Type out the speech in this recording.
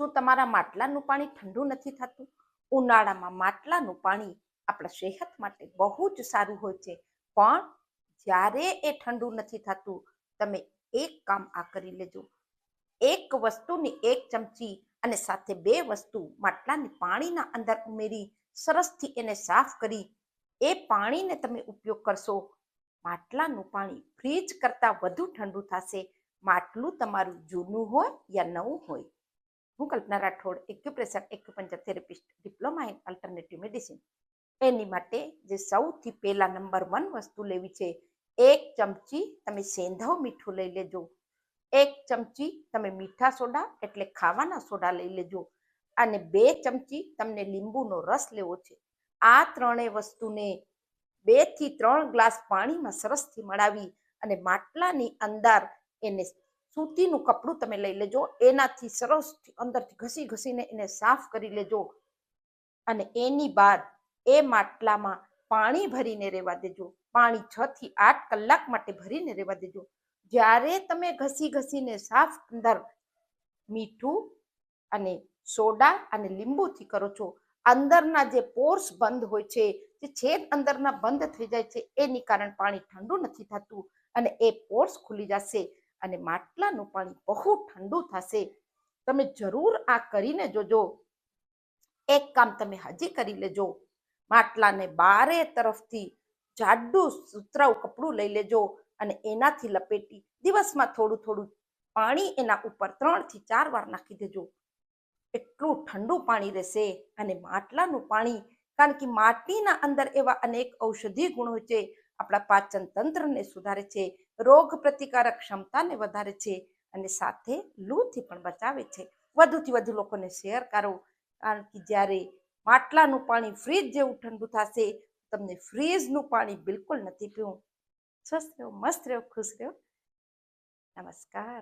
શું તમારા માટલાનું પાણી ઠંડુ નથી થતું? ઉનાળામાં માટલાનું પાણી આપણા સેહત માટે બહુ જ સારું હોય છે. પણ જ્યારે એ ઠંડુ નથી થતું, તમે એક કામ આ કરી લેજો. એક વસ્તુની એક ચમચી અને સાથે બે વસ્તુ માટલાની પાણીના અંદર ઉમેરી સરસથી એને સાફ કરી, એ પાણીને તમે ઉપયોગ કરશો. માટલાનું પાણી ફ્રીજ કરતાં વધુ ઠંડુ થશે. માટલું તમારું જૂનું હોય યા નવું હોય. હું Kalpana Rathod acupressure acupuncture therapist, diploma in alternative medicine. એની માટે જે સૌથી પહેલા નંબર વન વસ્તુ લેવી છે, એક ચમચી તમે સેંધવ મીઠું લઈ લેજો. એક ચમચી તમે મીઠા સોડા, એટલે ખાવાના સોડા લઈ લેજો. અને બે ચમચી તમને લીંબુનો રસ લેવો છે. આ ત્રણેય વસ્તુને બેથી ત્રણ ગ્લાસ પાણીમાં સરસથી મળાવી અને માટલાની અંદર એને સૂતીનું કપડું તમે લઈ લેજો, એનાથી સરસ અંદરથી ઘસી ઘસીને એને સાફ કરી લેજો અને એની બાદ એ માટલામાં પાણી ભરીને રહેવા દેજો. પાણી છ થી આઠ કલાક માટે ભરીને રહેવા દેજો. જ્યારે તમે ઘસી ઘસીને સાફ અંદર મીઠું અને સોડા અને લીંબુથી કરો છો, અંદરના જે પોર્સ બંધ હોય છે, જે છેદ અંદરના બંધ થઈ જાય છે, એની કારણ પાણી ઠંડુ નથી થતું અને એ પોર્સ ખુલી જશે. અને માટલાનું પાણી બહુ ઠંડુ થશે. તમે જરૂર આ કરીને જોજો. એક કામ તમે હજી કરી લેજો. માટલાને બારે તરફથી જાડું સુતરાઉ કપડું લઈ લેજો અને એનાથી લપેટી દિવસમાં થોડું થોડું પાણી એના ઉપર ત્રણથી ચાર વાર નાખી દેજો. એટલું ઠંડુ પાણી રહેશે અને માટલાનું પાણી, કારણ કે માટીના અંદર એવા અનેક ઔષધિ ગુણો છે આપણા પાચન તંત્રને સુધારે છે, રોગ પ્રતિકારક ક્ષમતાને વધારે છે અને સાથે લૂથી પણ બચાવે છે. વધુથી વધુ લોકોને શેર કરો, કારણ કે જ્યારે માટલાનું પાણી ફ્રીજ જેવું ઠંડુ થશે, તમને ફ્રીજનું પાણી બિલકુલ નથી પીવું. સ્વસ્થ રહો, મસ્ત રહો, ખુશ રહો. નમસ્કાર.